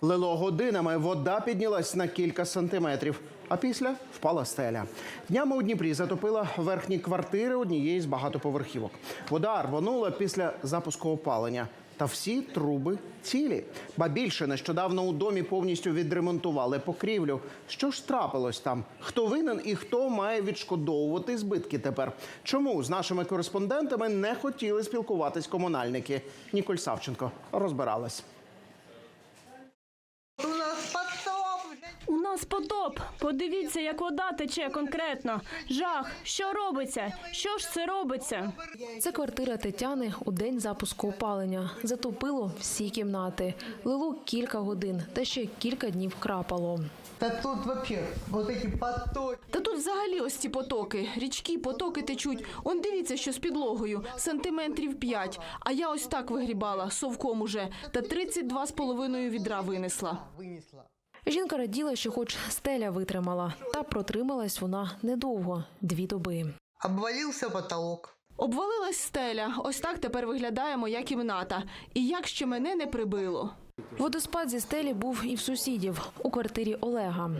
Лило годинами, вода піднялась на кілька сантиметрів, а після впала стеля. Днями у Дніпрі затопила верхні квартири однієї з багатоповерхівок. Вода рвонула після запуску опалення. Та всі труби цілі. Ба більше нещодавно у домі повністю відремонтували покрівлю. Що ж трапилось там? Хто винен і хто має відшкодовувати збитки тепер? Чому з нашими кореспондентами не хотіли спілкуватись комунальники? Ніколь Савченко розбиралась. У нас потоп. У нас потоп. Подивіться, як вода тече конкретно. Жах. Що робиться? Що ж це робиться? Це квартира Тетяни у день запуску опалення. Затопило всі кімнати. Лило кілька годин та ще кілька днів крапало. Да тут вообще вот эти потоки. Та тут взагалі ось ці потоки, річки, потоки течуть. Он дивіться, що з підлогою, сантиметрів 5. А я ось так вигрібала, совком уже, та 32 з половиною відра винесла. Жінка раділа, що хоч стеля витримала, та протрималась вона недовго дві доби. Обвалився потолок. Обвалилась стеля, ось так тепер виглядає моя кімната. І як ще мене не прибило. Водоспад зі стелі був і в сусідів у квартирі Олега.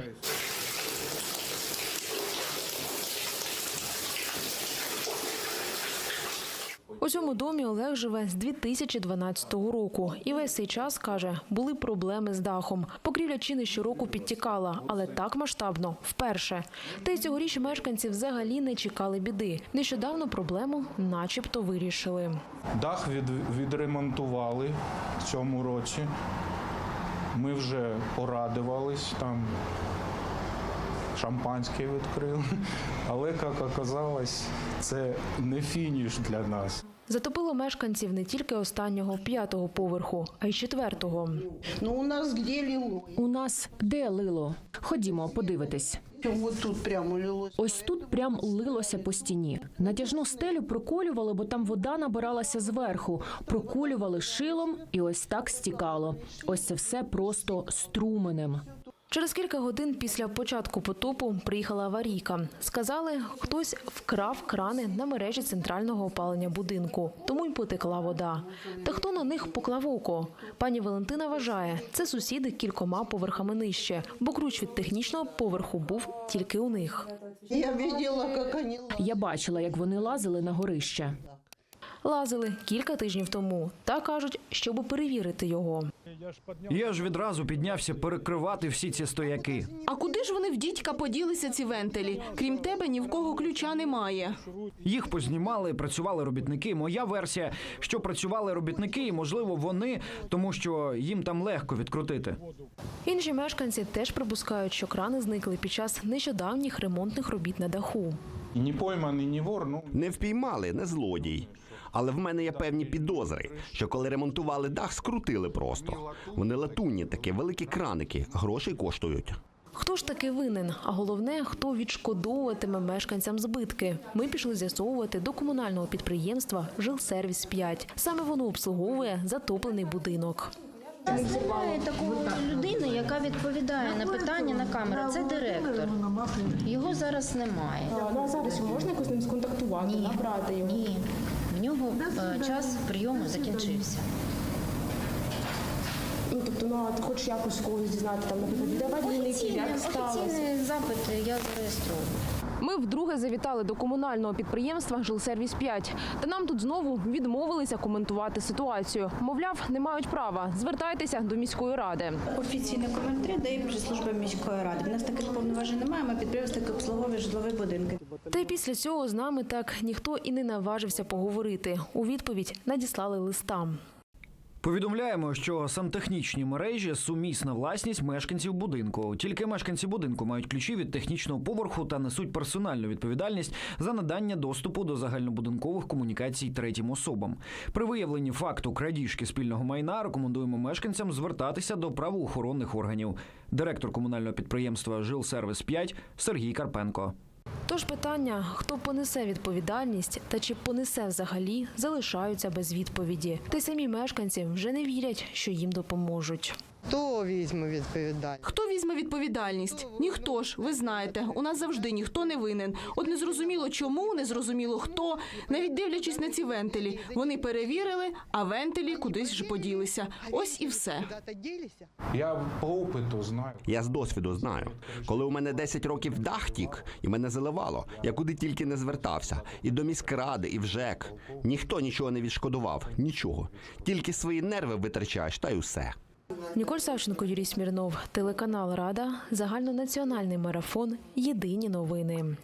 У цьому домі Олег живе з 2012 року. І весь цей час каже, були проблеми з дахом. Покрівля чи не щороку підтікала, але так масштабно вперше. Та й цьогоріч мешканці взагалі не чекали біди. Нещодавно проблему, начебто, вирішили. Дах від, відремонтували в цьому році. Ми вже порадувались, там шампанське відкрили. Але, як оказалось, це не фініш для нас. Затопило мешканців не тільки останнього п'ятого поверху, а й четвертого. Ну у нас где лило? У нас де лило? Ходімо, подивитись. Вот тут прямо лилось. Ось тут прям лилося по стіні. Натяжну стелю проколювали, бо там вода набиралася зверху. Проколювали шилом і ось так стікало. Ось це все просто струменем. Через кілька годин після початку потопу приїхала аварійка. Сказали, хтось вкрав крани на мережі центрального опалення будинку, тому й потекла вода. Та хто на них поклав око? Пані Валентина вважає, це сусіди кількома поверхами нижче, бо ключ від технічного поверху був тільки у них. Я видела, как они... Я бачила, як вони лазили на горище. Лазили кілька тижнів тому та кажуть, щоб перевірити його. Я ж відразу піднявся перекривати всі ці стояки. А куди ж вони в дідька поділися ці вентилі? Крім тебе, ні в кого ключа немає. Їх познімали, працювали робітники. Моя версія, що працювали робітники, і можливо вони, тому що їм там легко відкрутити. Інші мешканці теж припускають, що крани зникли під час нещодавніх ремонтних робіт на даху. І не пойманий, ні вор, ну Не впіймали, не злодій. Але в мене є певні підозри, що коли ремонтували дах, скрутили просто. Вони латунні, такі великі краники, грошей коштують. Хто ж таки винен? А головне, хто відшкодовуватиме мешканцям збитки? Ми пішли з'ясовувати до комунального підприємства Жилсервіс 5 Саме воно обслуговує затоплений будинок. Немає такої людини, яка відповідає на питання на камеру. Це директор. Його зараз немає. Ну а зараз можна якось з ним сконтактувати, набрати його? Ні. Нього е, час прийому закінчився. Ну тобто, ну а ти хочеш якось когось дізнати там, наприклад, давай, Офіційний, як сталося? офіційний запит я зареєструю. Ми вдруге завітали до комунального підприємства Жилсервіс 5 Та нам тут знову відмовилися коментувати ситуацію. Мовляв, не мають права. Звертайтеся до міської ради. Офіційні коментарі дає прес-служба міської ради. В нас таких повноважень немає. Ми підприємство, яке обслуговує житлові будинки. Та й після цього з нами так ніхто і не наважився поговорити. У відповідь надіслали листа. Повідомляємо, що сантехнічні мережі сумісна власність мешканців будинку. Тільки мешканці будинку мають ключі від технічного поверху та несуть персональну відповідальність за надання доступу до загальнобудинкових комунікацій третім особам. При виявленні факту крадіжки спільного майна рекомендуємо мешканцям звертатися до правоохоронних органів. Директор комунального підприємства Жилсервіс 5 Сергій Карпенко. Тож питання, хто понесе відповідальність та чи понесе взагалі, залишаються без відповіді. Та самі мешканці вже не вірять, що їм допоможуть. Хто візьме відповідальність? Хто візьме відповідальність? Ніхто ж, ви знаєте, у нас завжди ніхто не винен. От не зрозуміло чому, не зрозуміло хто. Навіть дивлячись на ці вентилі, вони перевірили, а вентилі кудись вже поділися. Ось і все. Я по опиту знаю. Я з досвіду знаю. Коли у мене 10 років дах тік і мене заливало, я куди тільки не звертався. І до міськради, і в ЖЕК. Ніхто нічого не відшкодував, нічого. Тільки свої нерви витрачаєш, та й усе. Ніколь Савченко, Юрій Смірнов, телеканал Рада, загальнонаціональний марафон. Єдині новини.